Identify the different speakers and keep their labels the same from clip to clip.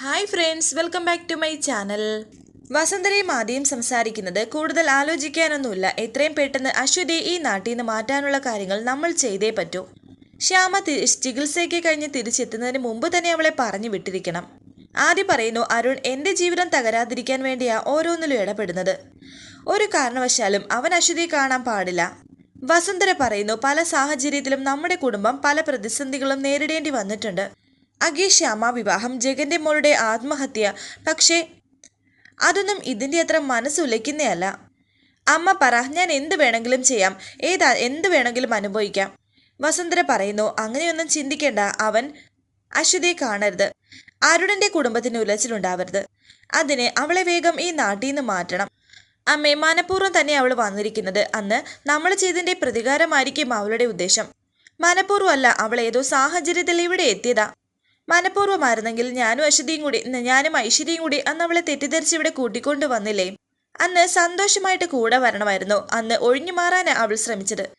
Speaker 1: Hi friends welcome back to my channel വസന്തരയും ആദ്യം സംസാരിക്കുന്നത് കൂടുതൽ ആലോചിക്കാനൊന്നുമില്ല. എത്രയും പെട്ടെന്ന് അശ്വതിയെ ഈ നാട്ടിൽ നിന്ന് മാറ്റാനുള്ള കാര്യങ്ങൾ നമ്മൾ ചെയ്തേ പറ്റൂ. ശ്യാമ ചികിത്സയ്ക്ക് കഴിഞ്ഞ് തിരിച്ചെത്തുന്നതിന് മുമ്പ് തന്നെ അവളെ പറഞ്ഞു വിട്ടിരിക്കണം. ആദ്യം പറയുന്നു അരുൺ എന്റെ ജീവിതം തകരാതിരിക്കാൻ വേണ്ടിയാ ഓരോന്നിലും ഇടപെടുന്നത്. ഒരു കാരണവശാലും അവൻ അശ്വതിയെ കാണാൻ പാടില്ല. വസുന്ധര പറയുന്നു പല സാഹചര്യത്തിലും നമ്മുടെ കുടുംബം പല പ്രതിസന്ധികളും നേരിടേണ്ടി വന്നിട്ടുണ്ട്. അഗേ ശ്യാമ വിവാഹം. ജഗന്റെ മോളുടെ ആത്മഹത്യ. പക്ഷേ അതൊന്നും ഇതിന്റെ അത്ര മനസ്സുലയ്ക്കുന്നതല്ല അമ്മ പറ ഞാൻ എന്ത് വേണമെങ്കിലും ചെയ്യാം. ഏതാ എന്ത് വേണമെങ്കിലും അനുഭവിക്കാം. വസുന്ധര പറയുന്നു അങ്ങനെയൊന്നും ചിന്തിക്കേണ്ട. അവൻ അശ്വതിയെ കാണരുത്. അരുണിന്റെ കുടുംബത്തിന് ഉലച്ചിലുണ്ടാവരുത്. അതിന് അവളെ വേഗം ഈ നാട്ടിൽ നിന്ന് മാറ്റണം. അമ്മേ മനഃപൂർവം തന്നെ അവൾ വന്നിരിക്കുന്നത് അന്ന് നമ്മൾ ചെയ്തതിന്റെ പ്രതികാരമായിരിക്കും അവളുടെ ഉദ്ദേശം. മനഃപൂർവമല്ല അവൾ ഏതോ സാഹചര്യത്തിൽ ഇവിടെ എത്തിയതാ. മനഃപൂർവമായിരുന്നെങ്കിൽ ഞാനും അശ്വതിയും കൂടി ഞാനും ഐശ്വര്യയും കൂടി അന്ന് അവളെ തെറ്റിദ്ധരിച്ച് ഇവിടെ കൂട്ടിക്കൊണ്ടു വന്നില്ലേ? അന്ന് സന്തോഷമായിട്ട് കൂടെ വരണമായിരുന്നു. അന്ന് ഒഴിഞ്ഞു മാറാനാണ് അവൾ ശ്രമിച്ചത്.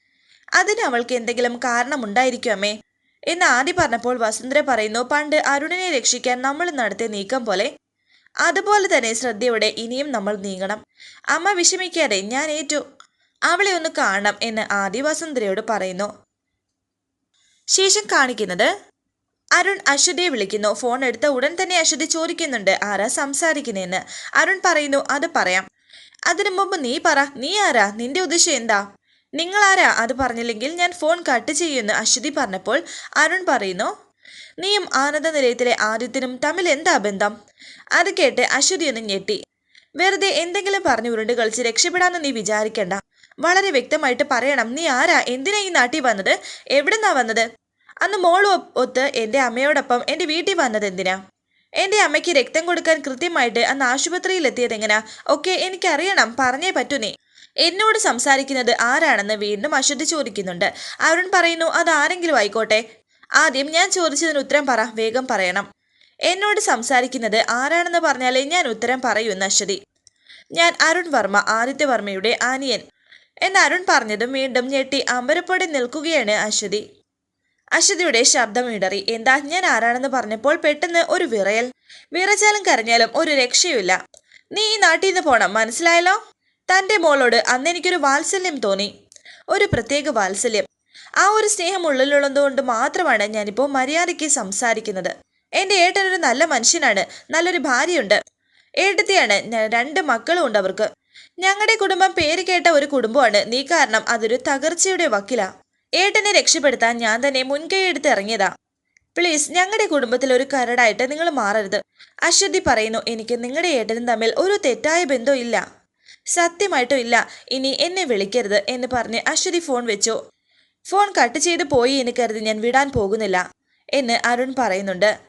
Speaker 1: അതിന് അവൾക്ക് എന്തെങ്കിലും കാരണമുണ്ടായിരിക്കും അമ്മേ. എന്ന് ആദ്യം പറഞ്ഞപ്പോൾ വസുന്ധര പറയുന്നു പണ്ട് അരുണിനെ രക്ഷിക്കാൻ നമ്മൾ നടത്തിയ നീക്കം പോലെ അതുപോലെ തന്നെ ശ്രദ്ധയോടെ ഇനിയും നമ്മൾ നീങ്ങണം. അമ്മ വിഷമിക്കാതെ ഞാൻ ഏറ്റു അവളെ ഒന്ന് കാണണം എന്ന് ആദ്യ വസുന്ധരയോട് പറയുന്നു. ശേഷം കാണിക്കുന്നത് അരുൺ അശ്വതിയെ വിളിക്കുന്നു. ഫോൺ എടുത്ത ഉടൻ തന്നെ അശ്വതി ചോദിക്കുന്നുണ്ട്. ആരാ സംസാരിക്കുന്നതെന്ന് അരുൺ പറയുന്നു അത് പറയാം. അതിനു മുമ്പ് നീ പറ. നീ ആരാ? നിന്റെ ഉദ്ദേശം എന്താ? നിങ്ങൾ ആരാ? അത് പറഞ്ഞില്ലെങ്കിൽ ഞാൻ ഫോൺ കട്ട് ചെയ്യുമെന്ന് അശ്വതി പറഞ്ഞപ്പോൾ അരുൺ പറയുന്നു നീയും ആനന്ദ നിലയത്തിലെ ആദ്യത്തിനും തമ്മിൽ എന്താ ബന്ധം? അത് കേട്ട് അശ്വതി ഒന്ന് ഞെട്ടി. വെറുതെ എന്തെങ്കിലും പറഞ്ഞു ഉരുണ്ട് കളിച്ച് രക്ഷപ്പെടാമെന്ന് നീ വിചാരിക്കണ്ട. വളരെ വ്യക്തമായിട്ട് പറയണം. നീ ആരാ? എന്തിനാ ഈ നാട്ടിൽ വന്നത്? എവിടുന്നാ വന്നത്? അന്ന് മോളും ഒത്ത് എന്റെ അമ്മയോടൊപ്പം എന്റെ വീട്ടിൽ വന്നത് എന്തിനാ? എന്റെ അമ്മയ്ക്ക് രക്തം കൊടുക്കാൻ കൃത്യമായിട്ട് അന്ന് ആശുപത്രിയിൽ എത്തിയത് എങ്ങനാ? ഒക്കെ എനിക്കറിയണം. പറഞ്ഞേ പറ്റൂ നീ. എന്നോട് സംസാരിക്കുന്നത് ആരാണെന്ന് വീണ്ടും അശ്വതി ചോദിക്കുന്നുണ്ട്. അരുൺ പറയുന്നു അത് ആരെങ്കിലും ആയിക്കോട്ടെ? ആദ്യം ഞാൻ ചോദിച്ചതിന് ഉത്തരം പറ. വേഗം പറയണം. എന്നോട് സംസാരിക്കുന്നത് ആരാണെന്ന് പറഞ്ഞാലേ ഞാൻ ഉത്തരം പറയൂ എന്ന് അശ്വതി. ഞാൻ അരുൺ വർമ്മ ആദിത്യ വർമ്മയുടെ ആനിയൻ. എന്ന് അരുൺ പറഞ്ഞതും വീണ്ടും ഞെട്ടി അമ്പരപ്പോടെ നിൽക്കുകയാണ് അശ്വതി. അശ്വതിയുടെ ശബ്ദം ഇടറി. എന്താ ഞാൻ ആരാണെന്ന് പറഞ്ഞപ്പോൾ പെട്ടെന്ന് ഒരു വിറയൽ. വിറച്ചാലും കരഞ്ഞാലും ഒരു രക്ഷയുമില്ല. നീ ഈ നാട്ടിൽ നിന്ന് പോണം മനസ്സിലായല്ലോ? തന്റെ മോളോട് അന്ന് എനിക്കൊരു വാത്സല്യം തോന്നി. ഒരു പ്രത്യേക വാത്സല്യം. ആ ഒരു സ്നേഹം ഉള്ളിലുള്ളതുകൊണ്ട് മാത്രമാണ് ഞാനിപ്പോൾ മര്യാദയ്ക്ക് സംസാരിക്കുന്നത്. എന്റെ ഏട്ടനൊരു നല്ല മനുഷ്യനാണ് നല്ലൊരു ഭാര്യയുണ്ട്. ഏട്ടത്തെയാണ് രണ്ട് മക്കളും ഉണ്ട് അവർക്ക്. ഞങ്ങളുടെ കുടുംബം പേര് കേട്ട ഒരു കുടുംബമാണ്. നീ കാരണം അതൊരു തകർച്ചയുടെ വക്കിലാ. ഏട്ടനെ രക്ഷപ്പെടുത്താൻ ഞാൻ തന്നെ മുൻകൈ എടുത്ത് ഇറങ്ങിയതാ. പ്ലീസ് ഞങ്ങളുടെ കുടുംബത്തിൽ ഒരു കരടായിട്ട് നിങ്ങൾ മാറരുത്. അശ്വതി പറയുന്നു എനിക്ക് നിങ്ങളുടെ ഏട്ടനും തമ്മിൽ ഒരു തെറ്റായ ബന്ധവും ഇല്ല. സത്യമായിട്ടും ഇല്ല. ഇനി എന്നെ വിളിക്കരുത് എന്ന് പറഞ്ഞ് അശ്വതി ഫോൺ വെച്ചു. ഫോൺ കട്ട് ചെയ്ത് പോയി എന്ന് കരുതി ഞാൻ വിടാൻ പോകുന്നില്ല എന്ന് അരുൺ പറയുന്നുണ്ട്.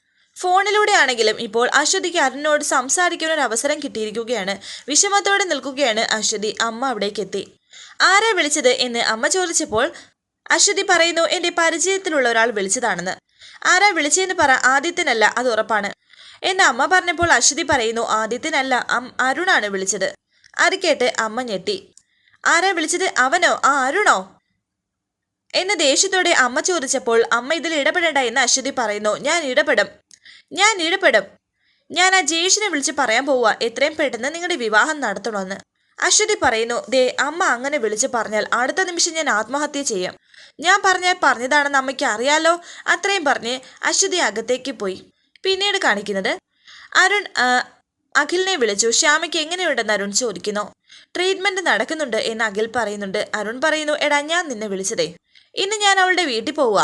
Speaker 1: ഫോണിലൂടെ ആണെങ്കിലും ഇപ്പോൾ അശ്വതിക്ക് അരുണിനോട് സംസാരിക്കാൻ ഒരു അവസരം കിട്ടിയിരിക്കുകയാണ്. വിഷമത്തോടെ നിൽക്കുകയാണ് അശ്വതി. അമ്മ അവിടേക്ക് എത്തി ആരാ വിളിച്ചത്? എന്ന് അമ്മ ചോദിച്ചപ്പോൾ അശ്വതി പറയുന്നു എന്റെ പരിചയത്തിലുള്ള ഒരാൾ വിളിച്ചതാണെന്ന്. ആരാ വിളിച്ചതെന്ന് പറ ആദിത്യനല്ല അത് ഉറപ്പാണ്. എന്ന് അമ്മ പറഞ്ഞപ്പോൾ അശ്വതി പറയുന്നു ആദിത്യനല്ല അരുണാണ് വിളിച്ചത്. അത് കേട്ട് അമ്മ ഞെട്ടി. ആരാ വിളിച്ചത് അവനോ? ആ അരുണോ? എന്ന് ദേഷ്യത്തോടെ അമ്മ ചോദിച്ചപ്പോൾ അമ്മ ഇതിൽ ഇടപെടേണ്ട എന്ന് അശ്വതി പറയുന്നു ഞാൻ ഇടപെടും. ഞാൻ ഇടപെടും. ഞാൻ ആ ജയേഷിനെ വിളിച്ച് പറയാൻ പോവുക എത്രയും പെട്ടെന്ന് നിങ്ങളുടെ വിവാഹം നടത്തണമെന്ന് അശ്വതി പറയുന്നു ദേ അമ്മ അങ്ങനെ വിളിച്ച് പറഞ്ഞാൽ അടുത്ത നിമിഷം ഞാൻ ആത്മഹത്യ ചെയ്യും. ഞാൻ പറഞ്ഞാൽ പറഞ്ഞതാണെന്ന് അമ്മയ്ക്ക് അറിയാലോ അത്രയും പറഞ്ഞ് അശ്വതി അകത്തേക്ക് പോയി. പിന്നീട് കാണിക്കുന്നത് അരുൺ അഖിലിനെ വിളിച്ചു. ശ്യാമയ്ക്ക് എങ്ങനെയുണ്ടെന്ന് അരുൺ ചോദിക്കുന്നു. ട്രീറ്റ്മെന്റ് നടക്കുന്നുണ്ട് എന്ന് അഖിൽ പറയുന്നുണ്ട്. അരുൺ പറയുന്നു എടാ ഞാൻ നിന്നെ വിളിച്ചതേ. ഇന്ന് ഞാൻ അവളുടെ വീട്ടിൽ പോവുക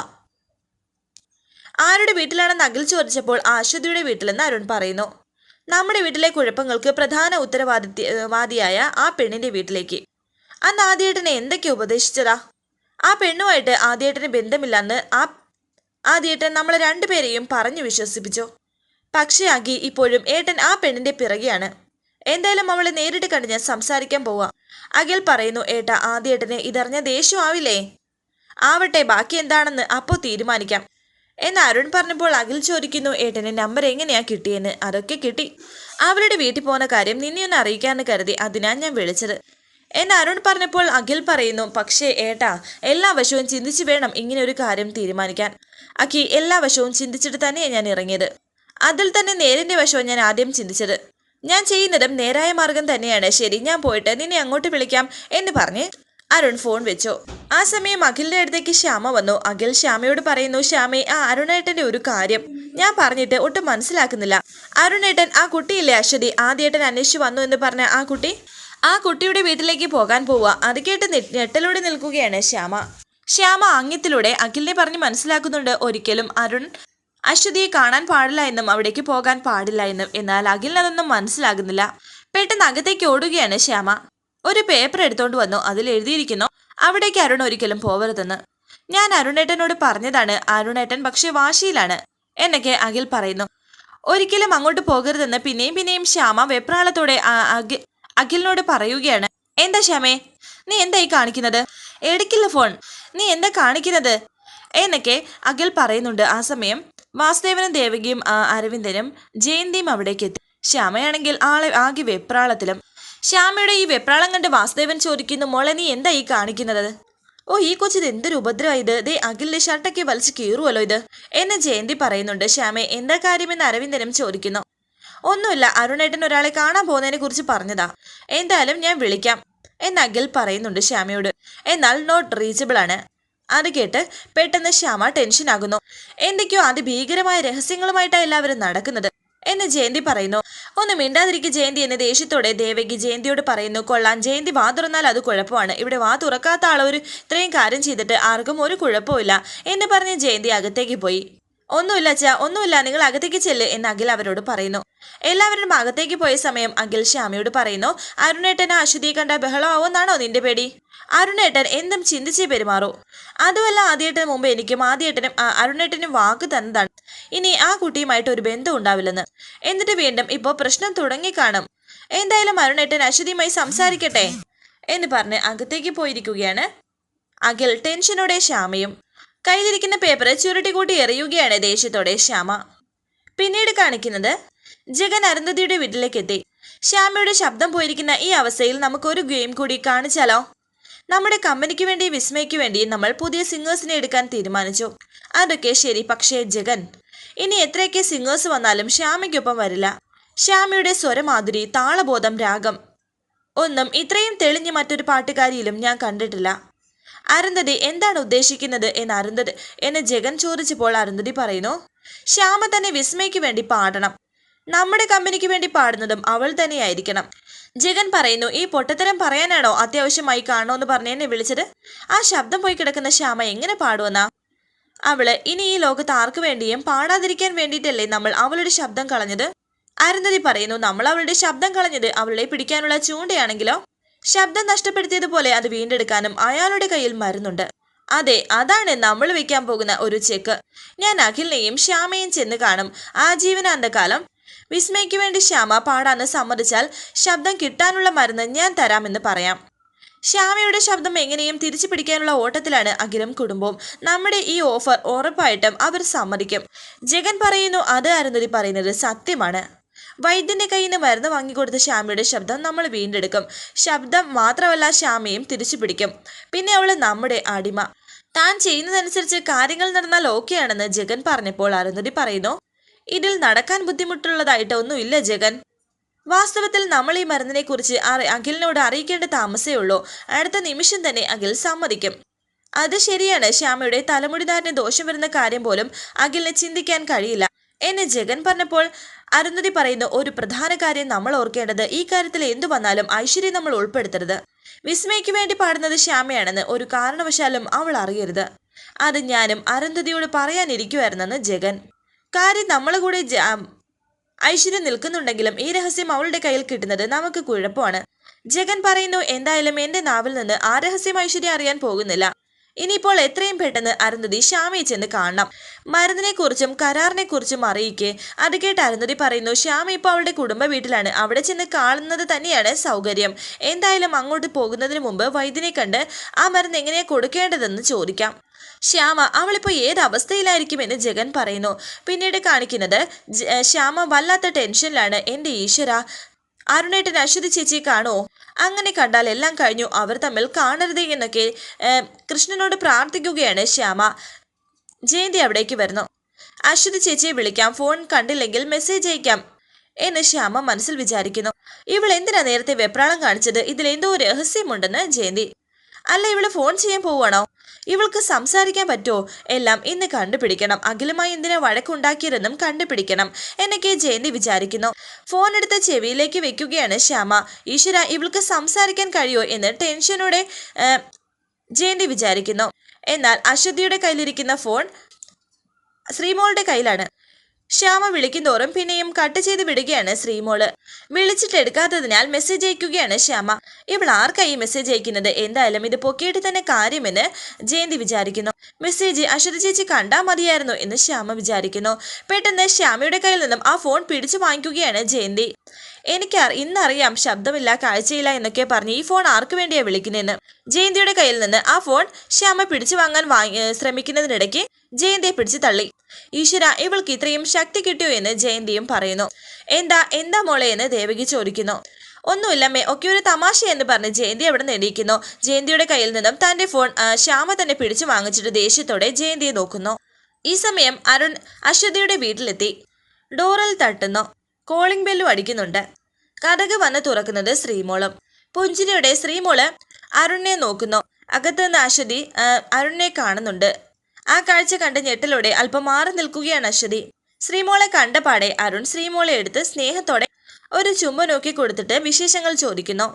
Speaker 1: ആരുടെ വീട്ടിലാണെന്ന് അഖിൽ ചോദിച്ചപ്പോൾ അശ്വതിയുടെ വീട്ടിലെന്ന് അരുൺ പറയുന്നു. നമ്മുടെ വീട്ടിലെ കുഴപ്പങ്ങൾക്ക് പ്രധാന ഉത്തരവാദിത്യ വാദിയായ ആ പെണ്ണിന്റെ വീട്ടിലേക്ക്. അന്ന് ആദ്യേട്ടനെ എന്തൊക്കെ ഉപദേശിച്ചതാ? ആ പെണ്ണുമായിട്ട് ആദ്യേട്ടന് ബന്ധമില്ലെന്ന് ആ ആദ്യേട്ടൻ നമ്മളെ രണ്ടുപേരെയും പറഞ്ഞു വിശ്വസിപ്പിച്ചു. പക്ഷേ അഗി ഇപ്പോഴും ഏട്ടൻ ആ പെണ്ണിന്റെ പിറകെയാണ്. എന്തായാലും അവളെ നേരിട്ട് കണ്ട് ഞാൻ സംസാരിക്കാൻ പോവാ. അഖിൽ പറയുന്നു ഏട്ട ആദ്യേട്ടനെ ഇതറിഞ്ഞ ദേഷ്യമാവില്ലേ ആവട്ടെ ബാക്കി എന്താണെന്ന് അപ്പോൾ തീരുമാനിക്കാം. എന്ന് അരുൺ പറഞ്ഞപ്പോൾ അഖിൽ ചോദിക്കുന്നു ഏട്ടന് നമ്പർ എങ്ങനെയാ കിട്ടിയെന്ന്? അതൊക്കെ കിട്ടി. അവരുടെ വീട്ടിൽ പോകുന്ന കാര്യം നിന്നെ ഒന്ന് അറിയിക്കാന്ന് കരുതി അതിനാ ഞാൻ വിളിച്ചത്. എന്ന് അരുൺ പറഞ്ഞപ്പോൾ അഖിൽ പറയുന്നു പക്ഷേ ഏട്ടാ എല്ലാ വശവും ചിന്തിച്ചു വേണം ഇങ്ങനെ ഒരു കാര്യം തീരുമാനിക്കാൻ. അഖി എല്ലാ വശവും ചിന്തിച്ചിട്ട് തന്നെയാണ് ഞാൻ ഇറങ്ങിയത്. അതിൽ തന്നെ നേരിന്റെ വശവും ഞാൻ ആദ്യം ചിന്തിച്ചത്. ഞാൻ ചെയ്യുന്നതും നേരായ മാർഗം തന്നെയാണ്. ശരി ഞാൻ പോയിട്ട് നിന്നെ അങ്ങോട്ട് വിളിക്കാം എന്ന് പറഞ്ഞ് അരുൺ ഫോൺ വെച്ചു. ആ സമയം അഖിലിന്റെ അടുത്തേക്ക് ശ്യാമ വന്നു. അഖിൽ ശ്യാമയോട് പറയുന്നു ശ്യാമേ ആ അരുണേട്ടന്റെ ഒരു കാര്യം ഞാൻ പറഞ്ഞിട്ട് ഒട്ടും മനസ്സിലാക്കുന്നില്ല. അരുണേട്ടൻ ആ കുട്ടിയില്ലേ അശ്വതി? ആദ്യേട്ടൻ അന്വേഷിച്ചു വന്നു എന്ന് പറഞ്ഞ ആ കുട്ടി? ആ കുട്ടിയുടെ വീട്ടിലേക്ക് പോകാൻ പോവുക. അത് കേട്ട് ഞെട്ടലോടെ നിൽക്കുകയാണ് ശ്യാമ. ശ്യാമ ആംഗ്യത്തിലൂടെ അഖിലിനെ പറഞ്ഞ് മനസ്സിലാക്കുന്നുണ്ട്. ഒരിക്കലും അരുൺ അശ്വതിയെ കാണാൻ പാടില്ല എന്നും അവിടേക്ക് പോകാൻ പാടില്ല എന്നും. എന്നാൽ അഖിലിന് അതൊന്നും മനസ്സിലാകുന്നില്ല. പെട്ടെന്ന് അകത്തേക്ക് ഓടുകയാണ് ശ്യാമ. ഒരു പേപ്പർ എടുത്തോണ്ട് വന്നു. അതിൽ എഴുതിയിരിക്കുന്നു അവിടേക്ക് അരുൺ ഒരിക്കലും പോവരുതെന്ന്. ഞാൻ അരുണേട്ടനോട് പറഞ്ഞതാണ് അരുണേട്ടൻ പക്ഷേ വാശിയിലാണ് എന്നൊക്കെ അഖിൽ പറയുന്നു. ഒരിക്കലും അങ്ങോട്ട് പോകരുതെന്ന്. പിന്നെയും പിന്നെയും ശ്യാമ വെപ്രാളത്തോടെ അഖിലിനോട് പറയുകയാണ് എന്താ ശ്യാമേ നീ എന്തായി കാണിക്കുന്നത്? എടുക്കില്ല ഫോൺ. നീ എന്താ കാണിക്കുന്നത്? എന്നൊക്കെ അഖിൽ പറയുന്നുണ്ട്. ആ സമയം വാസുദേവനും ദേവകിയും അരവിന്ദനും ജയന്തിയും അവിടേക്ക് എത്തി. ശ്യാമയാണെങ്കിൽ ആളെ ആകെ വെപ്രാളത്തിലും. ശ്യാമയുടെ ഈ വെപ്രാളം കണ്ട് വാസുദേവൻ ചോദിക്കുന്നു മോളെ നീ എന്താ ഈ കാണിക്കുന്നത്? ഓ ഈ കൊച്ചിത് എന്തൊരു ഉപദ്രവം ഇത്. ദേ അഖിലിന്റെ ഷർട്ടൊക്കെ വലിച്ചു കീറുമല്ലോ ഇത്. എന്ന് ജയന്തി പറയുന്നുണ്ട്. ശ്യാമെ എന്താ കാര്യമെന്ന് അരവിന്ദനും ചോദിക്കുന്നു. ഒന്നുമില്ല. അരുണേട്ടൻ ഒരാളെ കാണാൻ പോകുന്നതിനെ കുറിച്ച് പറഞ്ഞതാ. എന്തായാലും ഞാൻ വിളിക്കാം എന്ന് അഖിൽ പറയുന്നുണ്ട് ശ്യാമയോട്. എന്നാൽ നോട്ട് റീച്ചബിൾ ആണ്. അത് കേട്ട് പെട്ടെന്ന് ശ്യാമ ടെൻഷനാകുന്നു എന്തൊക്കെയോ അതിഭീകരമായ രഹസ്യങ്ങളുമായിട്ടാണ് എല്ലാവരും നടക്കുന്നത് എന്ന് ജയന്തി പറയുന്നു. ഒന്ന് മിണ്ടാതിരിക്കുക ജയന്തി എന്ന് ദേഷ്യത്തോടെ ദേവകി ജയന്തിയോട് പറയുന്നു കൊള്ളാൻ ജയന്തി വാ തുറന്നാൽ അത് കുഴപ്പമാണ്. ഇവിടെ വാ തുറക്കാത്ത ആളൊരു ഇത്രയും കാര്യം ചെയ്തിട്ട് ആർക്കും ഒരു കുഴപ്പമില്ല എന്ന് പറഞ്ഞ് ജയന്തി അകത്തേക്ക് പോയി. ഒന്നുമില്ല അച്ഛ ഒന്നുമില്ല. നിങ്ങൾ അകത്തേക്ക് ചെല്ല് എന്ന് അഖിൽ അവരോട് പറയുന്നു. എല്ലാവരും അകത്തേക്ക് പോയ സമയം അഖിൽ ശ്യാമയോട് പറയുന്നു അരുണേട്ടൻ അശ്വതിയെ കണ്ട ബഹളമാവുമെന്നാണോ നിന്റെ പേടി? അരുണേട്ടൻ എന്തും ചിന്തിച്ചേ പെരുമാറൂ. അതുമല്ല ആദ്യേട്ടന് മുമ്പ് എനിക്കും ആദ്യേട്ടനും അരുണേട്ടനും വാക്ക് തന്നതാണ്. ഇനി ആ കുട്ടിയുമായിട്ട് ഒരു ബന്ധം ഉണ്ടാവില്ലെന്ന്. എന്നിട്ട് വീണ്ടും ഇപ്പോൾ പ്രശ്നം തുടങ്ങി കാണും. എന്തായാലും അരുണേട്ടൻ അശ്വതിയുമായി സംസാരിക്കട്ടെ? എന്ന് പറഞ്ഞ് അകത്തേക്ക് പോയിരിക്കുകയാണ് അഖിൽ. ടെൻഷനോടെ ശ്യാമയും കയ്യിലിരിക്കുന്ന പേപ്പർ ചുരുട്ടി കൂട്ടി എറിയുകയാണ് ദേഷ്യത്തോടെ ശ്യാമ. പിന്നീട് കാണിക്കുന്നത് ജഗൻ അരുന്ധതിയുടെ വീട്ടിലേക്ക് എത്തി ശ്യാമയുടെ ശബ്ദം പോയിരിക്കുന്ന ഈ അവസ്ഥയിൽ നമുക്ക് ഒരു ഗെയിം കൂടി കാണിച്ചാലോ? നമ്മുടെ കമ്പനിക്ക് വേണ്ടി വിസ്മയ്ക്ക് വേണ്ടി നമ്മൾ പുതിയ സിംഗേഴ്സിനെ എടുക്കാൻ തീരുമാനിച്ചു. അതൊക്കെ ശരി പക്ഷേ ജഗൻ ഇനി എത്രയൊക്കെ സിംഗേഴ്സ് വന്നാലും ശ്യാമയ്ക്കൊപ്പം വരില്ല. ശ്യാമയുടെ സ്വരമാധുരി താളബോധം രാഗം ഒന്നും ഇത്രയും തെളിഞ്ഞ് മറ്റൊരു പാട്ടുകാരിയിലും ഞാൻ കണ്ടിട്ടില്ല. അരുന്ധതി എന്താണ് ഉദ്ദേശിക്കുന്നത് എന്ന് അരുന്ധതി എന്ന് ജഗൻ ചോദിച്ചപ്പോൾ അരുന്ധതി പറയുന്നു ശ്യാമ തന്നെ വിസ്മയ്ക്ക് വേണ്ടി പാടണം. നമ്മുടെ കമ്പനിക്ക് വേണ്ടി പാടുന്നതും അവൾ തന്നെയായിരിക്കണം. ജഗൻ പറയുന്നു ഈ പൊട്ടത്തരം പറയാനാണോ അത്യാവശ്യമായി കാണണമെന്ന് പറഞ്ഞെന്നെ വിളിച്ചത്? ആ ശബ്ദം പോയി കിടക്കുന്ന ശ്യാമ എങ്ങനെ പാടുമെന്നാ അവൾ ഇനി ഈ ലോകത്ത് ആർക്കു വേണ്ടിയും പാടാതിരിക്കാൻ വേണ്ടിയിട്ടല്ലേ നമ്മൾ അവളുടെ ശബ്ദം കളഞ്ഞത്? അരുന്ധതി പറയുന്നു നമ്മൾ അവളുടെ ശബ്ദം കളഞ്ഞത് അവളെ പിടിക്കാനുള്ള ചൂണ്ടയാണെങ്കിലോ? ശബ്ദം നഷ്ടപ്പെടുത്തിയതുപോലെ അത് വീണ്ടെടുക്കാനും അയാളുടെ കയ്യിൽ മരുന്നുണ്ട്. അതെ അതാണ് നമ്മൾ വയ്ക്കാൻ പോകുന്ന ഒരു ചെക്ക്. ഞാൻ അഖിലിനെയും ശ്യാമയും ചെന്ന് കാണും. ആജീവനാന്തകാലം. വിസ്മയ്ക്ക് വേണ്ടി ശ്യാമ പാടാന്ന് സമ്മതിച്ചാൽ ശബ്ദം കിട്ടാനുള്ള മരുന്ന് ഞാൻ തരാമെന്ന് പറയാം. ശ്യാമയുടെ ശബ്ദം എങ്ങനെയും തിരിച്ചു പിടിക്കാനുള്ള ഓട്ടത്തിലാണ് അഖിലും കുടുംബവും. നമ്മുടെ ഈ ഓഫർ ഉറപ്പായിട്ടും അവർ സമ്മതിക്കും. ജഗൻ പറയുന്നു അത് അരുന്നതി പറയുന്നത് സത്യമാണ്. വൈദ്യന്റെ കയ്യിൽ നിന്ന് മരുന്ന് വാങ്ങിക്കൊടുത്ത ശ്യാമയുടെ ശബ്ദം നമ്മൾ വീണ്ടെടുക്കും. ശബ്ദം മാത്രമല്ല ശ്യാമയും തിരിച്ചു പിടിക്കും. പിന്നെ അവൾ നമ്മുടെ അടിമ. താൻ ചെയ്യുന്നതനുസരിച്ച് കാര്യങ്ങൾ നടന്നാൽ ഓക്കെയാണെന്ന് ജഗൻ പറഞ്ഞപ്പോൾ അരുന്ധതി പറയുന്നു. ഇതിൽ നടക്കാൻ ബുദ്ധിമുട്ടുള്ളതായിട്ട് ഒന്നുമില്ല ജഗൻ. വാസ്തവത്തിൽ നമ്മൾ ഈ മരുന്നിനെ കുറിച്ച് അഖിലിനോട് അറിയിക്കേണ്ട താമസേ ഉള്ളൂ. അടുത്ത നിമിഷം തന്നെ അഖിൽ സമ്മതിക്കും. അത് ശരിയാണ്. ശ്യാമയുടെ തലമുടിധാരന് ദോഷം വരുന്ന കാര്യം പോലും അഖിലിന് ചിന്തിക്കാൻ കഴിയില്ല. എന്ന് ജഗൻ പറഞ്ഞപ്പോൾ അരുന്ധതി പറയുന്ന ഒരു പ്രധാന കാര്യം നമ്മൾ ഓർക്കേണ്ടത് ഈ കാര്യത്തിൽ എന്തു വന്നാലും ഐശ്വര്യ നമ്മൾ ഉൾപ്പെടുത്തരുത്. വിസ്മയ്ക്ക് വേണ്ടി പാടുന്നത് ശ്യാമയാണെന്ന് ഒരു കാരണവശാലും അവൾ അറിയരുത്. അത് ഞാനും അരുന്ധതിയോട് പറയാനിരിക്കുമായിരുന്നെന്ന് ജഗൻ. കാര്യം നമ്മളെ കൂടെ ഐശ്വര്യം നിൽക്കുന്നുണ്ടെങ്കിലും ഈ രഹസ്യം അവളുടെ കയ്യിൽ കിട്ടുന്നത് നമുക്ക് കുഴപ്പമാണ്. ജഗൻ പറയുന്നു എന്തായാലും എന്റെ നാവിൽ നിന്ന് ആ രഹസ്യം ഐശ്വര്യ അറിയാൻ പോകുന്നില്ല. ഇനിയിപ്പോൾ എത്രയും പെട്ടെന്ന് അരുന്ധതി ശ്യാമയെ ചെന്ന് കാണണം. മരുന്നിനെ കുറിച്ചും കരാറിനെ കുറിച്ചും അറിയിക്കെ അത് കേട്ട് അരുന്ധതി പറയുന്നു ശ്യാമ ഇപ്പോൾ അവളുടെ കുടുംബ വീട്ടിലാണ്. അവിടെ ചെന്ന് കാണുന്നത് തന്നെയാണ് സൗകര്യം. എന്തായാലും അങ്ങോട്ട് പോകുന്നതിന് മുമ്പ് വൈദ്യനെ കണ്ട് ആ മരുന്ന് എങ്ങനെയാ കൊടുക്കേണ്ടതെന്ന് ചോദിക്കാം. ശ്യാമ അവളിപ്പോൾ ഏത് അവസ്ഥയിലായിരിക്കുമെന്ന് ജഗൻ പറയുന്നു. പിന്നീട് കാണിക്കുന്നത് ശ്യാമ വല്ലാത്ത ടെൻഷനിലാണ്. എന്റെ ഈശ്വര അരുണേട്ടൻ അശ്വതി ചേച്ചി കാണുമോ അങ്ങനെ കണ്ടാൽ എല്ലാം കഴിഞ്ഞു. അവർ തമ്മിൽ കാണരുത് എന്നൊക്കെ കൃഷ്ണനോട് പ്രാർത്ഥിക്കുകയാണ് ശ്യാമ. ജയന്തി അവിടേക്ക് വരുന്നു. അശ്വതി ചേച്ചിയെ വിളിക്കാം. ഫോൺ കണ്ടില്ലെങ്കിൽ മെസ്സേജ് അയക്കാം എന്ന് ശ്യാമ മനസ്സിൽ വിചാരിക്കുന്നു. ഇവൾ എന്തിനാ നേരത്തെ വെപ്രാളം കാണിച്ചത്? ഇതിലെന്തോ രഹസ്യമുണ്ടെന്ന് ജയന്തി. അല്ല ഇവൾ ഫോൺ ചെയ്യാൻ പോവാണോ ഇവൾക്ക് സംസാരിക്കാൻ പറ്റുമോ? എല്ലാം ഇന്ന് കണ്ടുപിടിക്കണം. അഖിലുമായി എന്തിനാ വഴക്കുണ്ടാക്കിയതെന്നും കണ്ടുപിടിക്കണം. എന്നൊക്കെ ജയന്തി വിചാരിക്കുന്നു. ഫോൺ എടുത്ത് ചെവിയിലേക്ക് വെക്കുകയാണ് ശ്യാമ. ഈശ്വര ഇവൾക്ക് സംസാരിക്കാൻ കഴിയുമോ എന്ന് ടെൻഷനോടെ ജയന്തി വിചാരിക്കുന്നു. എന്നാൽ അശ്വതിയുടെ കയ്യിലിരിക്കുന്ന ഫോൺ ശ്രീമോളുടെ കയ്യിലാണ്. ശ്യാമ വിളിക്കുന്തോറും പിന്നെയും കട്ട് ചെയ്ത് വിടുകയാണ് ശ്രീമോൾ. വിളിച്ചിട്ട് എടുക്കാത്തതിനാൽ മെസ്സേജ് അയക്കുകയാണ് ശ്യാമ. ഇവൾ ആർക്കായി മെസ്സേജ് അയക്കുന്നത്? എന്തായാലും ഇത് പൊക്കിയിട്ട് തന്നെ കാര്യമെന്ന് ജയന്തി വിചാരിക്കുന്നു. മെസ്സേജ് അശ്വതി ചേച്ചി കണ്ടാൽ മതിയായിരുന്നു എന്ന് ശ്യാമ വിചാരിക്കുന്നു. പെട്ടെന്ന് ശ്യാമയുടെ കയ്യിൽ നിന്നും ആ ഫോൺ പിടിച്ചു വാങ്ങിക്കുകയാണ് ജയന്തി. എനിക്ക് ഇന്നറിയാം ശബ്ദമില്ല കാഴ്ചയില്ല എന്നൊക്കെ പറഞ്ഞ് ഈ ഫോൺ ആർക്ക് വേണ്ടിയാണ് വിളിക്കുന്നതെന്ന്. ജയന്തിയുടെ കയ്യിൽ നിന്ന് ആ ഫോൺ ശ്യാമ പിടിച്ചു വാങ്ങാൻ വാങ്ങി ശ്രമിക്കുന്നതിനിടയ്ക്ക് ജയന്തിയെ പിടിച്ചു തള്ളി. ഈശ്വര ഇവൾക്ക് ഇത്രയും ശക്തി കിട്ടിയോ എന്ന് ജയന്തിയും പറയുന്നു. എന്താ എന്താ മോളെ എന്ന് ദേവകി ചോദിക്കുന്നു. ഒന്നുമില്ലമ്മേ ഒക്കെ ഒരു തമാശ എന്ന് പറഞ്ഞ് ജയന്തി അവിടെ നേടിയിരിക്കുന്നു ജയന്തിയുടെ കയ്യിൽ നിന്നും തന്റെ ഫോൺ ശ്യാമ തന്നെ പിടിച്ചു വാങ്ങിച്ചിട്ട് ദേഷ്യത്തോടെ ജയന്തിയെ നോക്കുന്നു. ഈ സമയം അരുൺ അശ്വതിയുടെ വീട്ടിലെത്തി. ഡോറിൽ തട്ടുന്നു. കോളിംഗ് ബെല്ലും അടിക്കുന്നുണ്ട്. കഥക് വന്ന് തുറക്കുന്നത് ശ്രീമോളും. പുഞ്ചിരിയുടെ ശ്രീമോൾ അരുണിനെ നോക്കുന്നു. അകത്തുനിന്ന് അശ്വതി അരുണിനെ കാണുന്നുണ്ട്. ആ കാഴ്ച കണ്ട് ഞെട്ടലോടെ അല്പം മാറി നിൽക്കുകയാണ് അശ്വതി. ശ്രീമോളെ കണ്ട പാടെ അരുൺ ശ്രീമോളെ എടുത്ത് സ്നേഹത്തോടെ ഒരു ചുമ്പ നോക്കി കൊടുത്തിട്ട് വിശേഷങ്ങൾ ചോദിക്കുന്നു.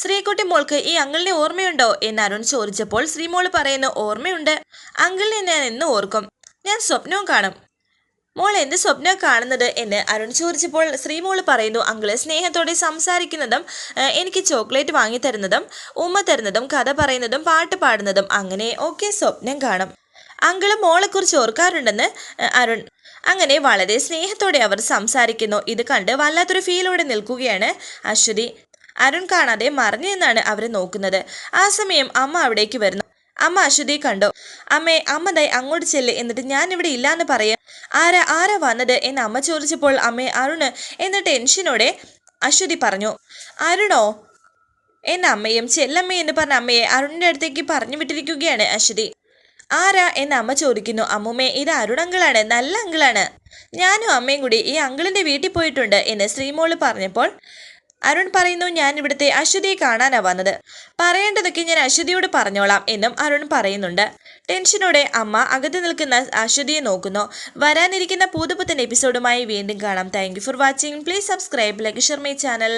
Speaker 1: ശ്രീകുട്ടി മോൾക്ക് ഈ അങ്കിളിനെ ഓർമ്മയുണ്ടോ എന്ന് അരുൺ ചോദിച്ചപ്പോൾ ശ്രീമോൾ പറയുന്നു ഓർമ്മയുണ്ട്. അങ്കിളിനെ ഞാൻ എന്ന് ഓർക്കും. ഞാൻ സ്വപ്നവും കാണും. മോൾ എന്ത് സ്വപ്നം കാണുന്നത് എന്ന് അരുൺ ചോദിച്ചപ്പോൾ ശ്രീമോൾ പറയുന്നു അങ്കിൾ സ്നേഹത്തോടെ സംസാരിക്കുന്നതും എനിക്ക് ചോക്ലേറ്റ് വാങ്ങി തരുന്നതും ഉമ്മ തരുന്നതും കഥ പറയുന്നതും പാട്ട് പാടുന്നതും അങ്ങനെ ഒക്കെ സ്വപ്നം കാണും. അങ്കിൾ മോളെക്കുറിച്ച് ഓർക്കാറുണ്ടെന്ന് അരുൺ. അങ്ങനെ വളരെ സ്നേഹത്തോടെ അവർ സംസാരിക്കുന്നു. ഇത് കണ്ട് വല്ലാത്തൊരു ഫീലോടെ നിൽക്കുകയാണ് അശ്വതി. അരുൺ കാണാതെ മറിഞ്ഞു നിന്നാണ് അവരെ നോക്കുന്നത്. ആ സമയം അമ്മ അവിടേക്ക് വരുന്നു. അമ്മ അശ്വതിയെ കണ്ടു. അമ്മേ അമ്മ ദൈ അങ്ങോട്ട് ചെല്ല്. എന്നിട്ട് ഞാൻ ഇവിടെ ഇല്ലാന്ന് പറയാം. ആരാ ആരാ വന്നത്? എന്ന് അമ്മ ചോദിച്ചപ്പോൾ അമ്മേ അരുണ് എന്ന ടെൻഷനോടെ അശ്വതി പറഞ്ഞു. അരുണോ? എന്ന അമ്മയും ചെല്ലമ്മയെന്ന് പറഞ്ഞ അമ്മയെ അരുണിന്റെ അടുത്തേക്ക് പറഞ്ഞു വിട്ടിരിക്കുകയാണ് അശ്വതി. ആരാ എന്ന് അമ്മ ചോദിക്കുന്നു. അമ്മുമ്മേ ഇത് അരുണങ്കിളാണ് നല്ല അങ്കിളാണ്. ഞാനും അമ്മയും കൂടി ഈ അങ്കിളിന്റെ വീട്ടിൽ പോയിട്ടുണ്ട് എന്ന് ശ്രീമോൾ പറഞ്ഞപ്പോൾ അരുൺ പറയുന്നു ഞാൻ ഇവിടുത്തെ അശ്വതിയെ കാണാനാ വന്നത്. പറയേണ്ടതൊക്കെ ഞാൻ അശ്വതിയോട് പറഞ്ഞോളാം എന്നും അരുൺ പറയുന്നുണ്ട്. ടെൻഷനോടെ അമ്മ അകത്ത് നിൽക്കുന്ന അശ്വതിയെ നോക്കുന്നു. വരാനിരിക്കുന്ന പുതുപുത്തൻ എപ്പിസോഡുമായി വീണ്ടും കാണാം. Thank for watching please subscribe like my channel